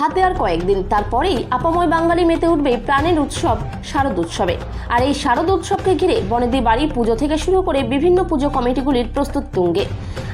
হাতে আর কয়েকদিন। তারপরেই আপাময় বাঙালি মেতে উঠবে প্রাণের উৎসব, শারদ উৎসবে। আর এই শারদ উৎসবকে ঘিরে বনেদি বাড়ি পুজো থেকে শুরু করে বিভিন্ন পুজো কমিটিগুলির প্রস্তুত তুঙ্গে।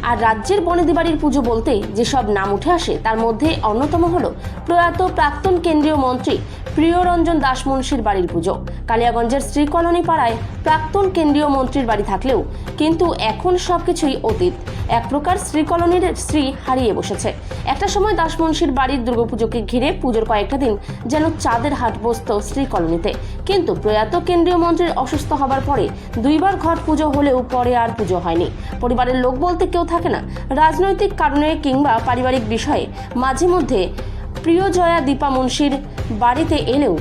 আর রাজ্যের বনেদি বাড়ির পুজো বলতে যেসব নাম উঠে আসে, তার মধ্যে অন্যতম হল প্রয়াত প্রাক্তন কেন্দ্রীয় মন্ত্রী প্রিয়রঞ্জন দাসমুন্সির বাড়ির পুজো। কালিয়াগঞ্জের শ্রী কলোনি পাড়ায় প্রাক্তন কেন্দ্রীয় মন্ত্রীর বাড়ি থাকলেও কিন্তু এখন সবকিছুই অতীত। এক প্রকার শ্রীকলোনির শ্রী হারিয়ে বসেছে। একটা সময় দাসমুন্সির বাড়ির দুর্গাপুজোকে ঘিরে পুজোর কয়েকটা দিন যেন চাঁদের হাট বসত শ্রীকলোনিতে। কিন্তু প্রয়াত কেন্দ্রীয় মন্ত্রীর অসুস্থ হবার পরে দুইবার ঘট পুজো হলেও পরে আর পুজো হয়নি। পরিবারের লোক বলতে কেউ থাকে না। রাজনৈতিক কারণে কিংবা পারিবারিক বিষয়ে মাঝে মধ্যে প্রিয়জয়া দীপা মুন্সির বাড়িতে এলেও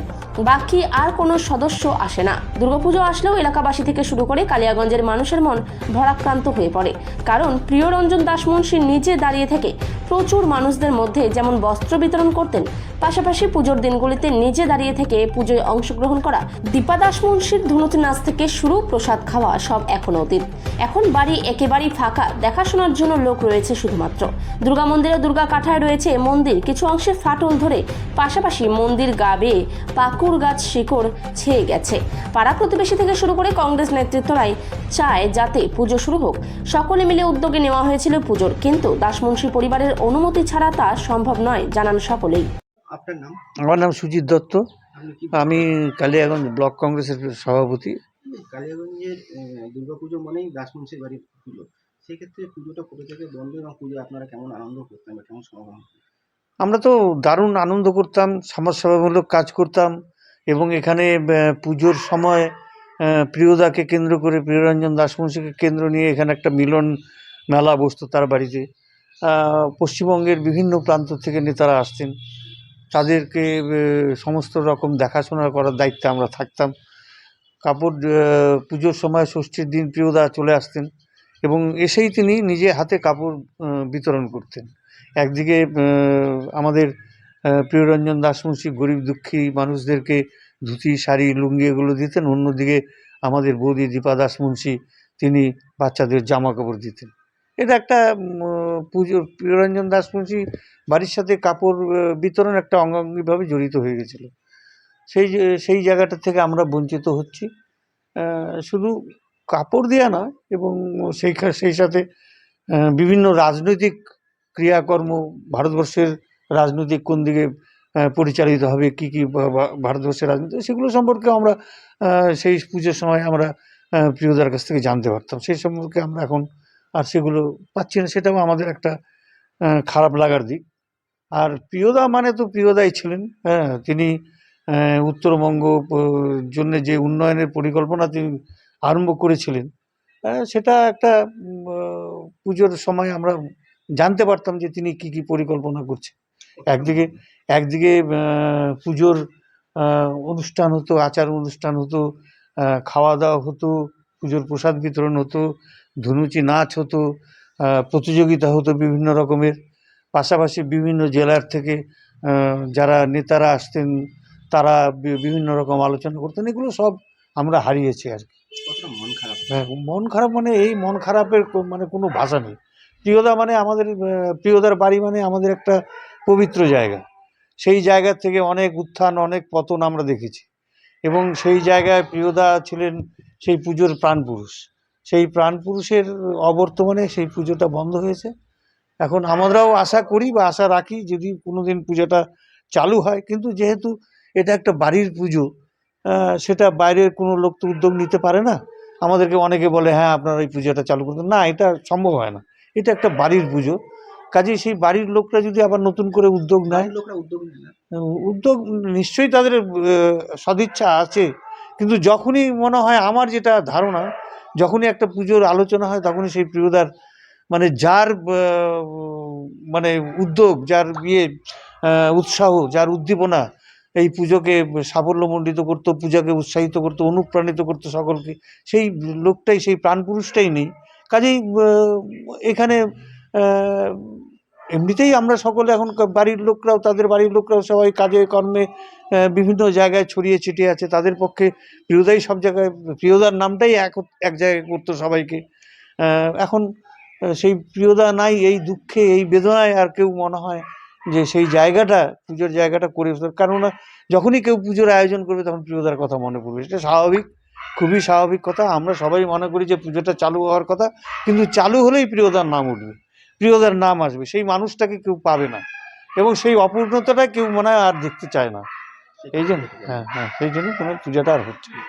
বাকি আর কোনো সদস্য আসে না। দুর্গাপুজো আসলেও এলাকাবাসী থেকে শুরু করে কালিয়াগঞ্জের মানুষের মন ভরাক্রান্ত হয়ে পড়ে। কারণ প্রিয়রঞ্জন দাস মুন্সি নিজে দাঁড়িয়ে থেকে প্রচুর মানুষদের মধ্যে যেমন বস্ত্র বিতরণ করতেন পাশাপাশি পুজোর দিনগুলিতে নিজে দাঁড়িয়ে থেকে পুজোয় অংশগ্রহণ করা দীপা দাস মুন্সির ধুনুতি নাচ থেকে শুরু প্রসাদ খাওয়া সব এখন অতীত। এখন বাড়ি একেবারেই ফাঁকা, দেখাশোনার জন্য লোক রয়েছে শুধুমাত্র। দুর্গা মন্দিরে দুর্গা কাঠায় রয়েছে মন্দির, কিছু অংশে ফাটল ধরে, পাশাপাশি মন্দির গা বেয়ে পাকুর গাছ শিকড় ছেয়ে গেছে। পাড়া প্রতিবেশী থেকে শুরু করে কংগ্রেস নেতৃত্বরাই চায় যাতে পুজো শুরু হোক। সকলে মিলে উদ্যোগে নেওয়া হয়েছিল পুজোর, কিন্তু দাসমুন্সি পরিবারের অনুমতি ছাড়া তা সম্ভব নয়, জানান সকলেই। আপনার নাম? আমার নাম সুজিত দত্ত। আমি কালিয়াগঞ্জ ব্লক কংগ্রেসের সভাপতি। কালিয়াগঞ্জের দুর্গাপুজো মানেই দাসমুন্সির বাড়ির পুজো। সেক্ষেত্রে পুজোটা কবে থেকে বন্ধ এবং পুজো আপনারা কেমন আনন্দ করতেন বা কেমন সমাগম আমরা তো দারুণ আনন্দ করতাম সমাজসেবামূলক কাজ করতাম এবং এখানে পুজোর সময় প্রিয়দাকে কেন্দ্র করে প্রিয়রঞ্জন দাসমুন্সিকে কেন্দ্র নিয়ে এখানে একটা মিলন মেলা বসতো তার বাড়িতে। পশ্চিমবঙ্গের বিভিন্ন প্রান্ত থেকে নেতারা আসতেন। তাদেরকে সমস্ত রকম দেখাশোনা করার দায়িত্বে আমরা থাকতাম। কাপড় পুজোর সময় ষষ্ঠীর দিন প্রিয়দা চলে আসতেন এবং এসেই তিনি নিজে হাতে কাপড় বিতরণ করতেন। একদিকে আমাদের প্রিয়রঞ্জন দাসমুন্সি গরিব দুঃখী মানুষদেরকে ধুতি, শাড়ি, লুঙ্গি এগুলো দিতেন। অন্যদিকে আমাদের বৌদি দীপা দাসমুন্সি তিনি বাচ্চাদের জামা কাপড় দিতেন। এটা একটা পুজো, প্রিয়রঞ্জন দাসমুন্সি বাড়ির সাথে কাপড় বিতরণ একটা অঙ্গাঙ্গিভাবে জড়িত হয়ে গেছিল। সেই সেই জায়গাটা থেকে আমরা বঞ্চিত হচ্ছি। শুধু কাপড় দেওয়া নয়, এবং সেই সেই সাথে বিভিন্ন রাজনৈতিক ক্রিয়াকর্ম ভারতবর্ষের রাজনৈতিক কোন দিকে পরিচালিত হবে, কী কী ভারতবর্ষের রাজনীতি, সেগুলো সম্পর্কে আমরা সেই পুজোর সময় আমরা প্রিয়দার কাছ থেকে জানতে পারতাম। সেই সম্পর্কে আমরা এখন আর সেগুলো পাচ্ছি না, সেটাও আমাদের একটা খারাপ লাগার দিক। আর প্রিয়দা মানে তো প্রিয়দাই ছিলেন হ্যাঁ তিনি উত্তরবঙ্গ জন্য যে উন্নয়নের পরিকল্পনা তিনি আরম্ভ করেছিলেন সেটা একটা পুজোর সময় আমরা জানতে পারতাম যে তিনি কি কি পরিকল্পনা করছে একদিকে একদিকে পুজোর অনুষ্ঠান হতো, আচার অনুষ্ঠান হতো খাওয়া দাওয়া হতো পুজোর প্রসাদ বিতরণ হতো ধুনুচি নাচ হতো প্রতিযোগিতা হতো বিভিন্ন রকমের। পাশাপাশি বিভিন্ন জেলার থেকে যারা নেতারা আসতেন তারা বিভিন্ন রকম আলোচনা করতেন। এগুলো সব আমরা হারিয়েছি আর কি। মন খারাপ? হ্যাঁ মন খারাপ মানে এই মন খারাপের মানে কোনো ভাষা নেই। প্রিয়দা মানে আমাদের প্রিয়দার বাড়ি মানে আমাদের একটা পবিত্র জায়গা। সেই জায়গা থেকে অনেক উত্থান অনেক পতন আমরা দেখেছি। এবং সেই জায়গায় প্রিয়দা ছিলেন সেই পুজোর প্রাণপুরুষ। সেই প্রাণপুরুষের অবর্তমানে সেই পুজোটা বন্ধ হয়েছে। এখন আমরাও আশা করি বা আশা রাখি যদি কোনো দিন পুজোটা চালু হয়, কিন্তু যেহেতু এটা একটা বাড়ির পুজো সেটা বাইরের কোনো লোক তো উদ্যোগ নিতে পারে না। আমাদেরকে অনেকে বলে হ্যাঁ আপনারা এই পুজোটা চালু করতে না, এটা সম্ভব হয় না। এটা একটা বাড়ির পুজো। কাজেই সেই বাড়ির লোকরা যদি আবার নতুন করে উদ্যোগ নেয় উদ্যোগ উদ্যোগ নিশ্চয়ই তাদের সদিচ্ছা আছে। কিন্তু যখনই মনে হয় আমার যেটা ধারণা যখনই একটা পুজোর আলোচনা হয় তখনই সেই প্রিয়দার মানে যার মানে উদ্যোগ যার ইয়ে আহ, উৎসাহ যার উদ্দীপনা এই পুজোকে সাফল্যমণ্ডিত করতো পূজাকে উৎসাহিত করতো অনুপ্রাণিত করতো সকলকে সেই লোকটাই সেই প্রাণপুরুষটাই নেই। কাজেই এখানে এমনিতেই আমরা সকলে এখন বাড়ির লোকরাও, তাদের বাড়ির লোকরাও সবাই কাজে কর্মে বিভিন্ন জায়গায় ছড়িয়ে ছিটিয়ে আছে। তাদের পক্ষে প্রিয়দাই সব জায়গায়, প্রিয়দার নামটাই এক এক জায়গায় করতো সবাইকে। এখন সেই প্রিয়দা নাই, এই দুঃখে, এই বেদনায় আর কেউ মনে হয় যে সেই জায়গাটা, পুজোর জায়গাটা করে কেননা, যখনই কেউ পুজোর আয়োজন করবে, তখন প্রিয়দার কথা মনে পড়বে। সেটা স্বাভাবিক, খুবই স্বাভাবিক কথা। আমরা সবাই মনে করি যে পুজোটা চালু হওয়ার কথা, কিন্তু চালু হলেই প্রিয়দার নাম উঠবে। প্রিয়দার নাম আসবে সেই মানুষটাকে কেউ পাবে না এবং সেই অপূর্ণতাটা কেউ মনে হয় আর দেখতে চায় না এই জন্য হ্যাঁ হ্যাঁ সেই জন্য তোমার পূজাটা আর হচ্ছে না।